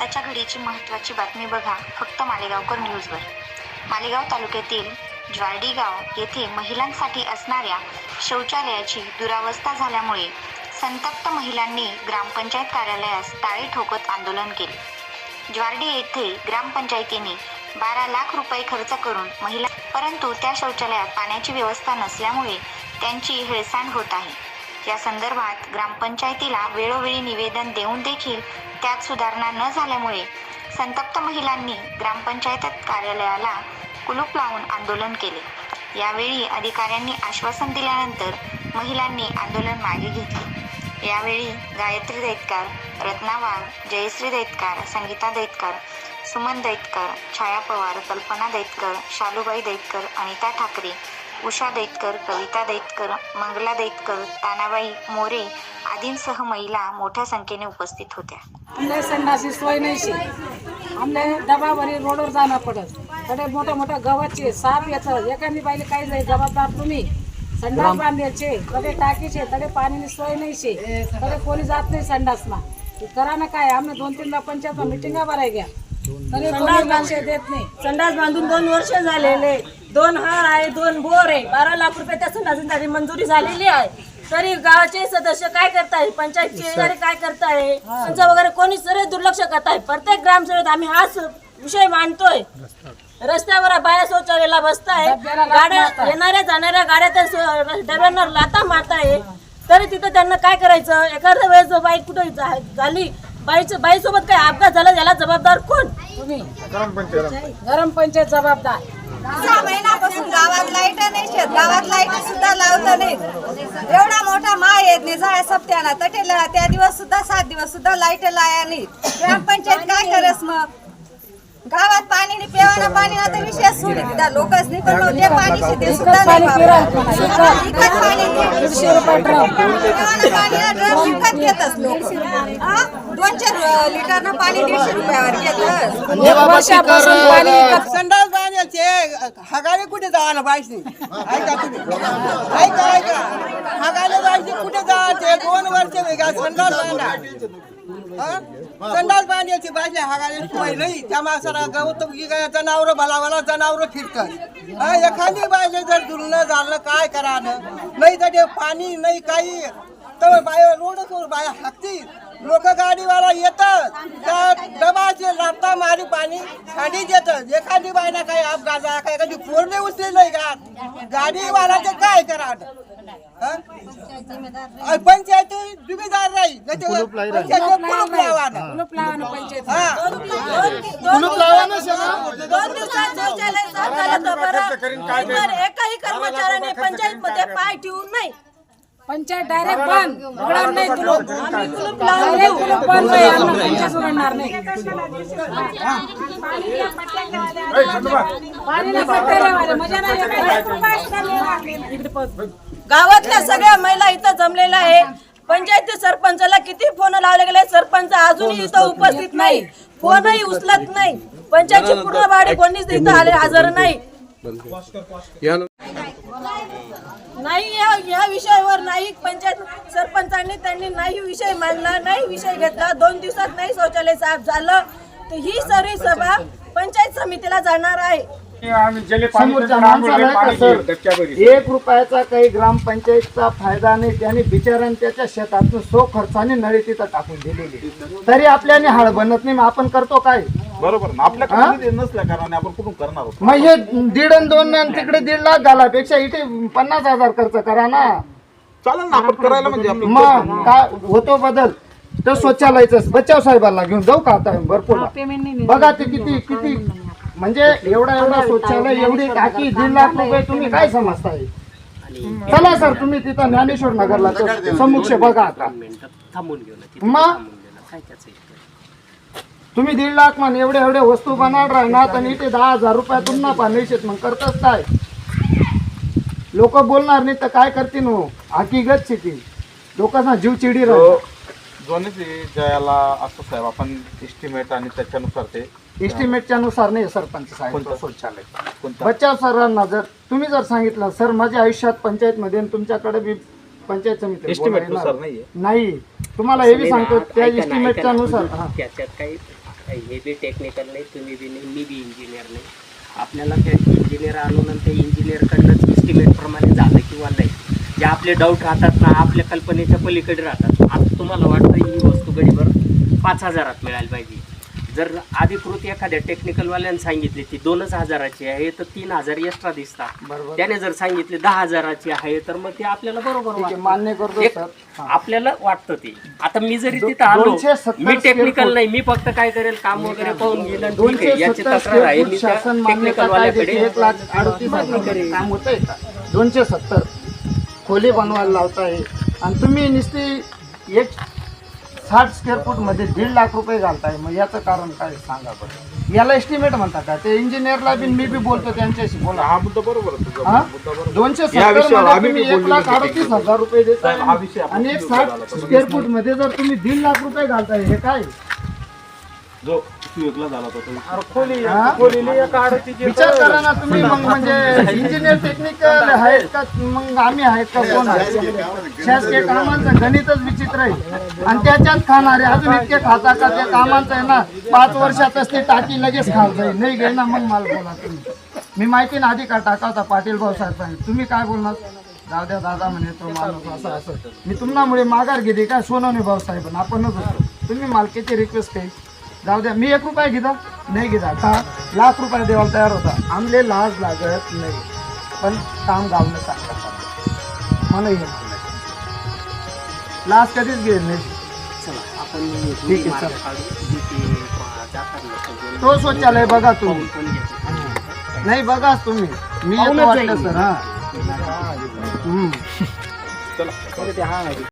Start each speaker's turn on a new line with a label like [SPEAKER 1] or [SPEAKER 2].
[SPEAKER 1] आत्ताच्या घडीची महत्त्वाची बातमी बघा फक्त मालेगावकर न्यूजवर. मालेगाव तालुक्यातील ज्वारडी गाव येथे महिलांसाठी असणाऱ्या शौचालयाची दुरावस्था झाल्यामुळे संतप्त महिलांनी ग्रामपंचायत कार्यालयास टाळे ठोकत आंदोलन केले. ज्वारडी येथे ग्रामपंचायतीने बारा लाख रुपये खर्च करून महिला परंतु त्या शौचालयात पाण्याची व्यवस्था नसल्यामुळे त्यांची हेळसांड होत आहे. या संदर्भात ग्रामपंचायतीला वेळोवेळी निवेदन देऊन देखील त्यात सुधारणा न झाल्यामुळे संतप्त महिलांनी ग्रामपंचायत कार्यालयाला कुलूप लावून आंदोलन केले. यावेळी अधिकाऱ्यांनी आश्वासन दिल्यानंतर महिलांनी आंदोलन मागे घेतले. यावेळी गायत्री दैतकार रत्ना वाघ जयश्री दैतकार संगीता दैतकार सुमन दैतकर छाया पवार कल्पना दैतकर शालूबाई दैतकर अनिता ठाकरे उषा दैतकर कविता दैतकर मंगला दैतकर तानाबाई मोरे आदींसह महिला मोठ्या संख्येने उपस्थित होत्या.
[SPEAKER 2] आमले संडासी सोय नाही शे आमले डबावरी रोडवर जाणं पडत. कडे मोठ्या मोठ्या गव्हाचे साप येतं. एखादी बाईले काही जाईल जबाबदार तुम्ही. संडास बांधायचे कडे टाकीचे कडे पाणीची सोय नाही शे कडे कोणी जात नाही संडासना हे करा ना काय? आम्ही दोन तीनदा पंचायत मिटिंगा भराय घ्या तरी कोणी लक्ष देत नाही.
[SPEAKER 3] संडास बांधून दोन वर्ष झालेले. दोन हार आहे दोन बोर आहे. बारा लाख रुपये त्या संडासासाठी मंजुरी झालेली आहे. तरी गावाचे सदस्य काय करताय? पंचायतचे अधिकारी काय करताय? त्यांचं वगैरे कोणी सर्व दुर्लक्ष करताय. प्रत्येक ग्रामसभेत आम्ही हाच विषय मांडतोय. रस्त्यावर बाया शौचालयाला बसताय. गाड्या. येणाऱ्या जाणाऱ्या गाड्या त्या स- डब्यांना लाता मारताय. तरी तिथं त्यांना काय करायचं? एखाद्या वेळेस बाई कुठे झाली बाईचं बाईसोबत काय अपघात झाला याला जबाबदार कोण?
[SPEAKER 2] तुम्ही. गरम पंचायत जबाबदार.
[SPEAKER 4] सहा महिन्यापासून गावात लाइट नाही शेत गावात लाइट सुद्धा लावत नाही. एवढा मोठा मा येत नाही जाय सप्त्याला. तटेला त्या दिवस सुद्धा सात दिवस सुद्धा लाइट लाया नाही. ग्रामपंचायत काय करेस मग? गावात पाणी नाही पेवाना पाणी ना तर विशेष सोडी लोकच नाही पण मग ते पाणी शे ते सुद्धा नाही
[SPEAKER 2] पाणी.
[SPEAKER 4] वापरत. विकत
[SPEAKER 2] ड्रम
[SPEAKER 4] पेवाना पाणी ना ड्रम विकत घेतच लोक? दोनशे लिटरनं पाणी दीडशे रुपयावर
[SPEAKER 2] वर्षापासून पाणी विकत
[SPEAKER 5] संडास याचे हगाले कुठे जायला पाहिजे? ऐका तुम्ही. ऐका ऐका. हगाले जायचे कुठे जायचे? दोन वर्ष वेगळा संडास बांधा. संडास बांधायची पाहिजे हगाले सोय नाही. त्या माणसाला गवत जनावर भला भला जनावर फिरतात. एखादी बायले जर दुर्न झालं काय करा नाही तर ते पाणी नाही काही. तर बाय रोड बाया हाकतील. लोक गाडीवाला येतात त्या डबाचे लाता मारी पाणी खाली देतात एखादी बायना काही अपघात झाला काय कधी पोरणे उचले नाही का गाडीवालाचे काय करा हा? पंचायत जिम्मेदार राहील.
[SPEAKER 3] कर्मचाऱ्याने पंचायत मध्ये पाय ठेवून नाही.
[SPEAKER 2] पंचायत डायरेक्ट बंद. उघडणार नाही कुलूप आम्ही कुलूप लावले कुलूप बंद. आहे आम्हाला पंचायत उघडणार नाही पाणी नाही पट्ट्याला वाले, मजा नाही येत. इकडे पळ.
[SPEAKER 3] गावातल्या सगळ्या महिला इथं जमलेल्या आहे. पंचायती सरपंचाला किती फोन लावले गेले? सरपंच अजूनही इथं उपस्थित नाही. फोनही उचलत नाही. पंचायतची पूर्ण वाडी कोणीच इथं आले हजर नाही. नाही या या विषयावर नाही पंचायत सरपंचांनी त्यांनी नाही विषय मांडला नाही विषय घेतला. दोन दिवसात नाही शौचालय साफ झालं. तर ही सर्व सभा पंचायत समितीला जाणार आहे.
[SPEAKER 6] समोरच्या माणसाला कसं एक रुपयाचा काही ग्रामपंचायतचा फायदा नाही त्याने बिचाऱ्याने त्याच्या शेतातून सो खर्चाने नळी तिथं टाकून दिलेली. तरी आपल्याने हाळ बनत नाही मग आपण करतो काय?
[SPEAKER 7] बरोबर. ना आपल्याकडे निधी नसल्या कारणाने आपण कुठून करणार आहोत
[SPEAKER 6] मग हे दीड आणि दोन आणि तिकडे दीड लाख घालापेक्षा इथे पन्नास हजार खर्च करा ना.
[SPEAKER 7] चालेल ना आपण करायला म्हणजे आपलं
[SPEAKER 6] मग काय होतो बदल? तर शौचालयाचं बचाव साहेबांना घेऊन जाऊ का आता भरपूर? बघा ते किती किती म्हणजे एवढा एवढा शौचालय एवढी टाकी दीड लाख रुपये तुम्ही काय समजताय? चला सर तुम्ही तिथं ज्ञानेश्वर नगरला तर समक्ष बघा आता. मग? तुम्ही दीड लाख मान एवढे एवढे वस्तू बनवणार राहणार आणि इथे दहा हजार रुपयातून ना पाण्याचे मग करतच काय? लोक बोलणार नाही तर काय करतील हो? हकीकत शेती. लोकांना जीव चिडी राहतो
[SPEAKER 7] जोनीची ज्याला असं साहेब आपण एस्टिमेट आणि त्याच्यानुसार ते
[SPEAKER 6] एस्टिमेटच्या नुसार नाही सरपंच साहेब? शौचालय बच्चाव सरांना जर तुम्ही जर सांगितलं सर माझ्या आयुष्यात पंचायत मध्ये आणि तुमच्याकडे बी पंचायत समिती
[SPEAKER 7] एस्टिमेटनुसार नाहीये.
[SPEAKER 6] नाही. तुम्हाला हे बी सांगतो त्या एस्टिमेटच्या नुसार. हा.
[SPEAKER 8] त्याच्यात काही हे बी टेक्निकल नाही तुम्ही बी नाही मी बी इंजिनियर नाही. आपल्याला त्या इंजिनियर आणून ते इंजिनियरकडनंच इस्टिमेटप्रमाणे झालं किंवा नाही जे आपले डाऊट राहतात ना आपल्या कल्पनेच्या पलीकडे राहतात. आता तुम्हाला वाटतं ही वस्तू गडीभर पाच हजारात मिळायला पाहिजे. जर अधिकृत एखाद्या टेक्निकलवाल्याने सांगितली ती दोनच हजाराची आहे तर तीन हजार एक्स्ट्रा दिसतात.
[SPEAKER 6] बरोबर.
[SPEAKER 8] त्याने जर सांगितले दहा हजाराची आहे तर मग ते आपल्याला बरोबर
[SPEAKER 6] ठीक आहे,
[SPEAKER 8] वाटतं.
[SPEAKER 6] मान्य करतो
[SPEAKER 8] एक-
[SPEAKER 6] सर.
[SPEAKER 8] आपल्याला वाटतं ते. आता मी जरी तिथं आलो
[SPEAKER 6] दोनशे सत्तर
[SPEAKER 8] मी टेक्निकल. नाही मी फक्त काय करेल काम वगैरे पाहून गेलं आणि ठीक
[SPEAKER 6] दोनशे
[SPEAKER 8] आहे याची
[SPEAKER 6] सत्तर
[SPEAKER 8] तक्रार आहे मी
[SPEAKER 6] फूट शासन
[SPEAKER 8] टेक्निकल
[SPEAKER 6] मान्यता
[SPEAKER 8] वाल्याकडे
[SPEAKER 6] कायद्याची एक लाख अडतीस काम होतंय का? दोनशे सत्तर खोली बनवायला लावताय. आणि तुम्ही नुसती एक साठ स्क्वेअर फूटमध्ये दीड लाख रुपये घालताय मग याचं कारण काय सांगा बरं याला एस्टिमेट म्हणता का ते इंजिनियरला बी मी बी बोलतो त्यांच्याशी बोला
[SPEAKER 7] हा मुद्दा बरोबर आहे तुझा.
[SPEAKER 6] हा?
[SPEAKER 7] मुद्दा बरोबर
[SPEAKER 6] दोनशे
[SPEAKER 7] या
[SPEAKER 6] सत्तर
[SPEAKER 7] विषयावर
[SPEAKER 6] मध्ये
[SPEAKER 7] आम्ही बी
[SPEAKER 6] तुम्ही एक
[SPEAKER 7] बोललेलो
[SPEAKER 6] लाख. अडतीस हजार रुपये देताय
[SPEAKER 7] हा विषय आपण
[SPEAKER 6] आणि एक साठ. स्क्वेअर फूटमध्ये जर तुम्ही दीड लाख रुपये घालताय हे काय
[SPEAKER 7] जो सुयोगला झाला होता
[SPEAKER 6] हा? विचार करा ना तुम्ही मग म्हणजे इंजिनियर टेक्निकल आहेत का मग आम्ही आहेत का कोण आहे शासकीय कामांचं गणितच विचित्र आहे. आणि त्याच्यात खाणारे अजून इतके खाता का त्या कामांचं आहे ना पाच वर्षातच ते टाकी लगेच खाल जाईल नाही घे ना मग मला बोला तुम्ही. मी माहिती ना आधी का टाका होता पाटील भाऊ साहेब. तुम्ही काय बोलणार? जाऊ द्या दादा म्हणे तो माणूस असं असं. मी तुम्हामुळे माघार घेते काय सोनवणे भाऊ साहेब आपणच होतो तुम्ही मालकीची रिक्वेस्ट काही जाऊ द्या मी एक रुपया घेता? नाही घेता. का? लाख रुपये देवाला तयार होता. आमले लाज लागत नाही. पण काम गावणं चांगलं मला हे लाज कधीच घेत नाही.
[SPEAKER 8] चला आपण
[SPEAKER 6] ठीक आहे, चला.
[SPEAKER 8] ते
[SPEAKER 6] तो शौचालय बघा
[SPEAKER 8] घेतं.
[SPEAKER 6] नाही बघा तुम्ही. मी येतो
[SPEAKER 8] पाहूनच
[SPEAKER 6] वाटलं
[SPEAKER 8] जाईल.
[SPEAKER 6] सर हा. हम्म.